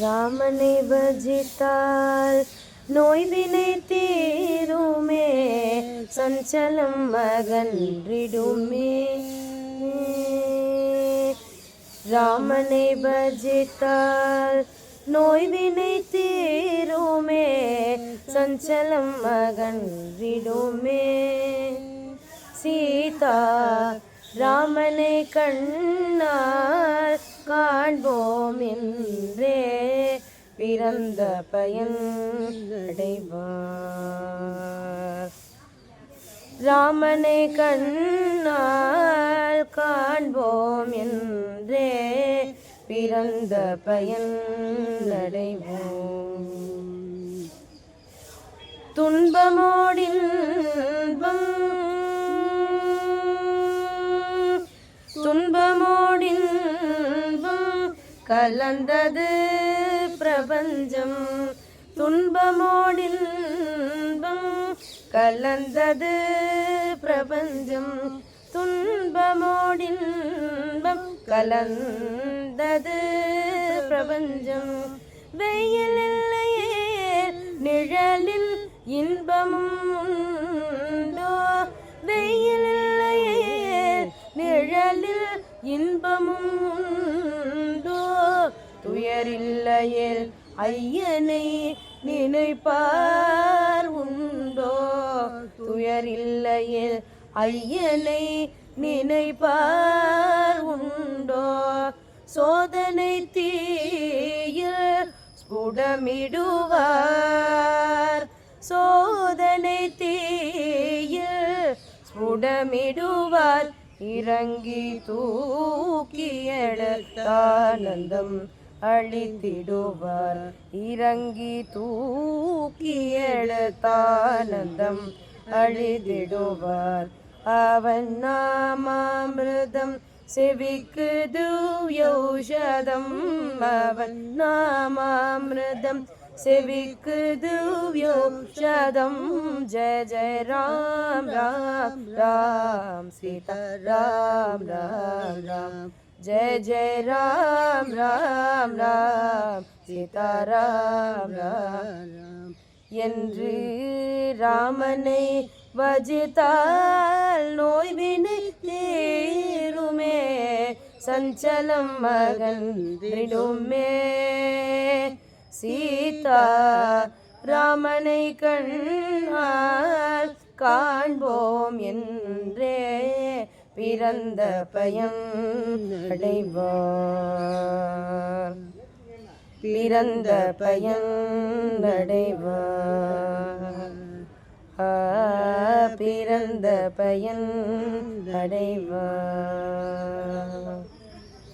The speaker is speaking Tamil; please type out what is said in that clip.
ராமனை பஜித்தால் நோய்வினை தீருமே சஞ்சலம் மகன்றிடுமே ராமனை பஜித்தால் நோய்வினை தீருமே சஞ்சலம் மகன்றிடுமே சீதா ராமனை கண்ணார் காண்போம் என்றே பிறந்த பயன் அடைவார். ராமனை கண்ணால் காண்போம் என்றே பிறந்த பயன் அடைவோம். துன்பமோடின்பம் கலந்தது பிரபஞ்சம். துன்பமோடின்பம் கலந்தது பிரபஞ்சம். துன்பமோடின்பம் கலந்தது பிரபஞ்சம். வெயில் இல்லையே நிழலில் இன்பமும் உண்டோ? வெயில் இல்லையே நிழலில் இன்பமும் உண்டோ? துயரில்லையில் ஐயனை நினைப்பார் உண்டோ? துயரில்லையில் ஐயனை நினைப்பார் உண்டோ? சோதனை தீயில் ஸ்புடமிடுவார். சோதனை தீயில் ஸ்புடமிடுவார். இறங்கி தூக்கி எடுத்தானந்தம் അളിത്തിടുവർ ഇറങ്ങി തൂക്കിയെടുത്താനന്ദം. അളിതിടുവർ അവൻ നാമാമൃതം. സെവിക്ക് ദുയൗഷധം അവൻ നാമാമൃതം. நாமாமிருதம் செவிக்கு जय जय राम राम राम सीता राम राम राम जय जय राम राम राम सीता राम राम என்று ராமனை வஜித்தால் நோய்வினை தீருமே. சஞ்சலம் மகன்றிடுமே சீதா ராமனை கண்ணால் காண்போம் என்றே பிறந்த பயம் அடைவார். பிறந்த பயன் அடைவார். பிறந்த பயன் அடைவார்.